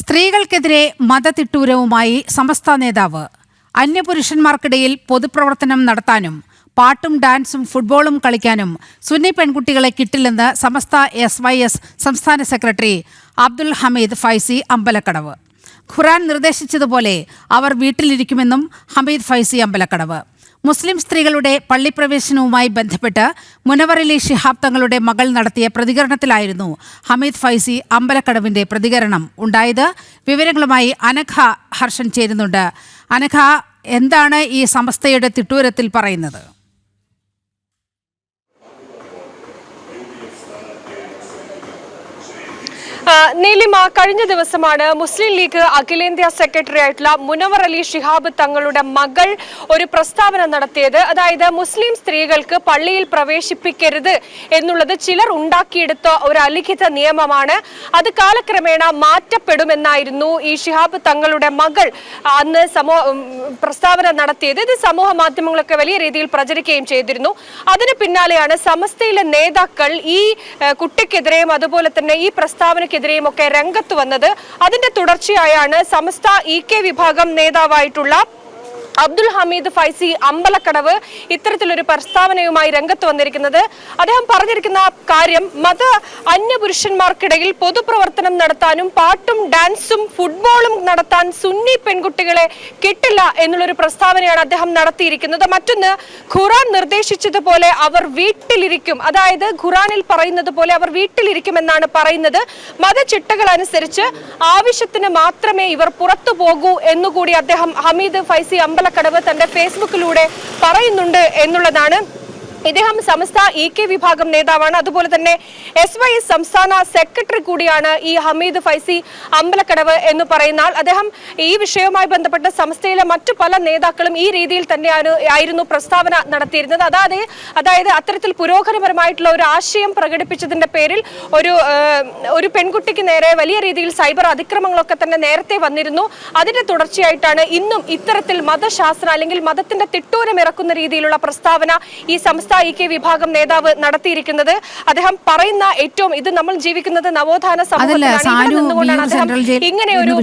സ്ത്രീകൾക്കെതിരെ മതതിട്ടൂരവുമായി സമസ്ത നേതാവ്. അന്യപുരുഷന്മാർക്കിടയിൽ പൊതുപ്രവർത്തനം നടത്താനും പാട്ടും ഡാൻസും ഫുട്ബോളും കളിക്കാനും സുന്നി പെൺകുട്ടികളെ കിട്ടില്ലെന്ന് സമസ്ത എസ് വൈ എസ് സംസ്ഥാന സെക്രട്ടറി അബ്ദുൽ ഹമീദ് ഫൈസി അമ്പലക്കടവ്. ഖുറാൻ നിർദ്ദേശിച്ചതുപോലെ അവർ വീട്ടിലിരിക്കുമെന്നും ഹമീദ് ഫൈസി അമ്പലക്കടവ്. മുസ്ലിം സ്ത്രീകളുടെ പള്ളിപ്രവേശനവുമായി ബന്ധപ്പെട്ട് മുനവറിലെ ഷിഹാബ് തങ്ങളുടെ മകൾ നടത്തിയ പ്രതികരണത്തിലായിരുന്നു ഹമീദ് ഫൈസി അമ്പലക്കടവിന്റെ പ്രതികരണം ഉണ്ടായത്. വിവരങ്ങളുമായി അനഘ ഹർഷൻ ചേരുന്നുണ്ട്. അനഘ എന്താണ് ഈ സമസ്തയുടെ തിട്ടൂരത്തിൽ പറയുന്നത്? നീലിമ കഴിഞ്ഞ ദിവസമാണ് മുസ്ലിം ലീഗ് അഖിലേന്ത്യാ സെക്രട്ടറി ആയിട്ടുള്ള മുനവർ അലി ഷിഹാബ് തങ്ങളുടെ മകൾ ഒരു പ്രസ്താവന നടത്തിയത്. അതായത് മുസ്ലിം സ്ത്രീകൾക്ക് പള്ളിയിൽ പ്രവേശിപ്പിക്കരുത് എന്നുള്ളത് ചിലർ ഉണ്ടാക്കിയെടുത്ത ഒരു അലിഖിത നിയമമാണ്. അത് കാലക്രമേണ മാറ്റപ്പെടുമെന്നായിരുന്നു ഈ ഷിഹാബ് തങ്ങളുടെ മകൾ അന്ന് സമൂഹ പ്രസ്താവന നടത്തിയത്. ഇത് സമൂഹ മാധ്യമങ്ങളൊക്കെ വലിയ രീതിയിൽ പ്രചരിക്കുകയും ചെയ്തിരുന്നു. അതിന് പിന്നാലെയാണ് സമസ്തയിലെ നേതാക്കൾ ഈ കുട്ടിക്കെതിരെയും അതുപോലെ തന്നെ ഈ പ്രസ്താവനയ്ക്കെതിരെയും ഒക്കെ രംഗത്ത് വന്നത്. അതിന്റെ തുടർച്ചയായാണ് സമസ്ത ഇ കെ വിഭാഗം നേതാവായിട്ടുള്ള അബ്ദുൽ ഹമീദ് ഫൈസി അമ്പലക്കടവ് ഇത്തരത്തിലൊരു പ്രസ്താവനയുമായി രംഗത്ത് വന്നിരിക്കുന്നത്. അദ്ദേഹം പറഞ്ഞിരിക്കുന്ന കാര്യം മത അന്യപുരുഷന്മാർക്കിടയിൽ പൊതുപ്രവർത്തനം നടത്താനും പാട്ടും ഡാൻസും ഫുട്ബോളും നടത്താൻ സുന്നി പെൺകുട്ടികളെ കിട്ടില്ല എന്നുള്ളൊരു പ്രസ്താവനയാണ് അദ്ദേഹം നടത്തിയിരിക്കുന്നത്. മറ്റൊന്ന് ഖുറാൻ നിർദ്ദേശിച്ചതുപോലെ അവർ വീട്ടിലിരിക്കും. അതായത് ഖുറാനിൽ പറയുന്നത് പോലെ അവർ വീട്ടിലിരിക്കുമെന്നാണ് പറയുന്നത്. മതചിട്ടകൾ അനുസരിച്ച് ആവശ്യത്തിന് മാത്രമേ ഇവർ പുറത്തു പോകൂ എന്നുകൂടി അദ്ദേഹം ഹമീദ് ഫൈസി അമ്പലക്കടവ് തന്റെ ഫേസ്ബുക്കിലൂടെ പറയുന്നുണ്ട് എന്നുള്ളതാണ് ഇദ്ദേഹം സമസ്ത ഇ കെ വിഭാഗം നേതാവാണ്. അതുപോലെ തന്നെ എസ് വൈ എസ് സംസ്ഥാന സെക്രട്ടറി കൂടിയാണ് ഈ ഹമീദ് ഫൈസി അമ്പലക്കടവ് എന്ന് പറയുന്ന അദ്ദേഹം ഈ വിഷയവുമായി ബന്ധപ്പെട്ട് സംസ്ഥയിലെ മറ്റു പല നേതാക്കളും ഈ രീതിയിൽ തന്നെയാണ് ആയിരുന്നു പ്രസ്താവന നടത്തിയിരുന്നത്. അതായത് അതായത് അത്തരത്തിൽ പുരോഗമനപരമായിട്ടുള്ള ഒരു ആശയം പ്രകടിപ്പിച്ചതിന്റെ പേരിൽ ഒരു ഒരു പെൺകുട്ടിക്ക് നേരെ വലിയ രീതിയിൽ സൈബർ അതിക്രമങ്ങളൊക്കെ തന്നെ നേരത്തെ വന്നിരുന്നു. അതിന്റെ തുടർച്ചയായിട്ടാണ് ഇന്നും ഇത്തരത്തിൽ മതശാസ്ത്രം അല്ലെങ്കിൽ മതത്തിന്റെ തിട്ടൂരം ഇറക്കുന്ന രീതിയിലുള്ള പ്രസ്താവന ഈ ഇ കെ വിഭാഗം നേതാവ് നടത്തിയിരിക്കുന്നത്. അദ്ദേഹം പറയുന്ന ഏറ്റവും ഇത് നമ്മൾ ജീവിക്കുന്നത് നവോത്ഥാന സമൂഹത്തിലാണ്. ഇങ്ങനെ ഒരു